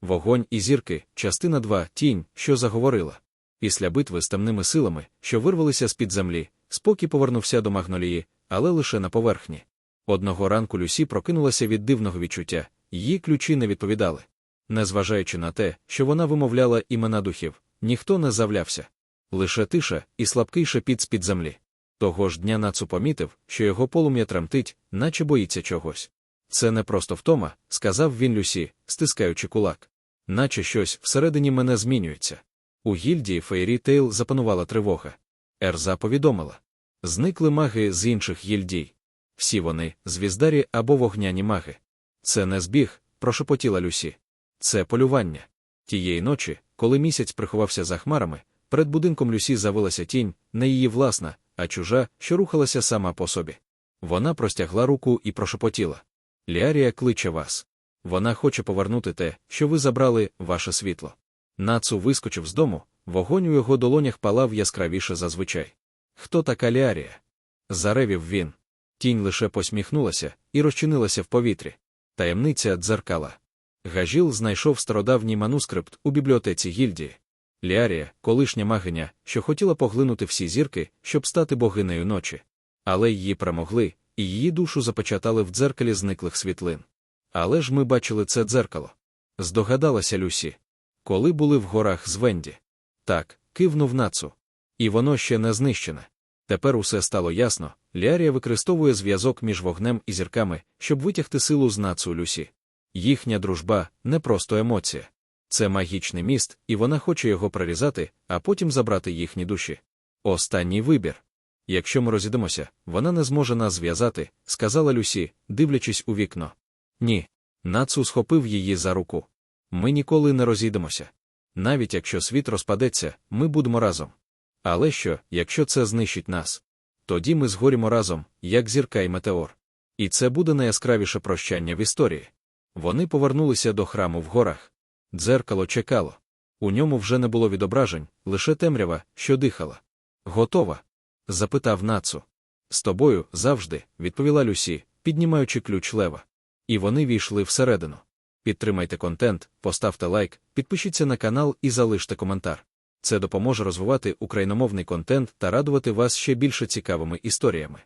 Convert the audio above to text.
Вогонь і зірки, частина 2, тінь, що заговорила. Після битви з темними силами, що вирвалися з-під землі, спокій повернувся до магнолії, але лише на поверхні. Одного ранку Люсі прокинулася від дивного відчуття, її ключі не відповідали. Незважаючи на те, що вона вимовляла імена духів, ніхто не завлявся. Лише тиша і слабкий шепіт з-під землі. Того ж дня Нацу помітив, що його полум'я тремтить, наче боїться чогось. Це не просто втома, сказав він Люсі, стискаючи кулак. Наче щось всередині мене змінюється. У гільдії Фейрі Тейл запанувала тривога. Ерза повідомила. Зникли маги з інших гільдій. Всі вони звіздарі або вогняні маги. Це не збіг, прошепотіла Люсі. Це полювання. Тієї ночі, коли місяць приховався за хмарами, перед будинком Люсі завилася тінь, не її власна, а чужа, що рухалася сама по собі. Вона простягла руку і прошепотіла. Ліарія кличе вас. Вона хоче повернути те, що ви забрали, ваше світло. Нацу вискочив з дому, вогонь у його долонях палав яскравіше зазвичай. Хто така Ліарія? Заревів він. Тінь лише посміхнулася і розчинилася в повітрі. Таємниця дзеркала. Гажіл знайшов стародавній манускрипт у бібліотеці гільдії. Ліарія, колишня магиня, що хотіла поглинути всі зірки, щоб стати богинею ночі. Але її перемогли, її душу запечатали в дзеркалі зниклих світлин. Але ж ми бачили це дзеркало. Здогадалася Люсі. Коли були в горах з Венді. Так, кивнув нацу. І воно ще не знищене. Тепер усе стало ясно. Ліарія використовує зв'язок між вогнем і зірками, щоб витягти силу з нацу Люсі. Їхня дружба не просто емоція. Це магічний міст, і вона хоче його прорізати, а потім забрати їхні душі. Останній вибір. Якщо ми розійдемося, вона не зможе нас зв'язати, сказала Люсі, дивлячись у вікно. Ні. Нацу схопив її за руку. Ми ніколи не розійдемося. Навіть якщо світ розпадеться, ми будемо разом. Але що, якщо це знищить нас? Тоді ми згорімо разом, як зірка і метеор. І це буде найяскравіше прощання в історії. Вони повернулися до храму в горах. Дзеркало чекало. У ньому вже не було відображень, лише темрява, що дихала. Готова? Запитав нацу. З тобою завжди, відповіла Люсі, піднімаючи ключ лева. І вони війшли всередину. Підтримайте контент, поставте лайк, підпишіться на канал і залиште коментар. Це допоможе розвивати україномовний контент та радувати вас ще більше цікавими історіями.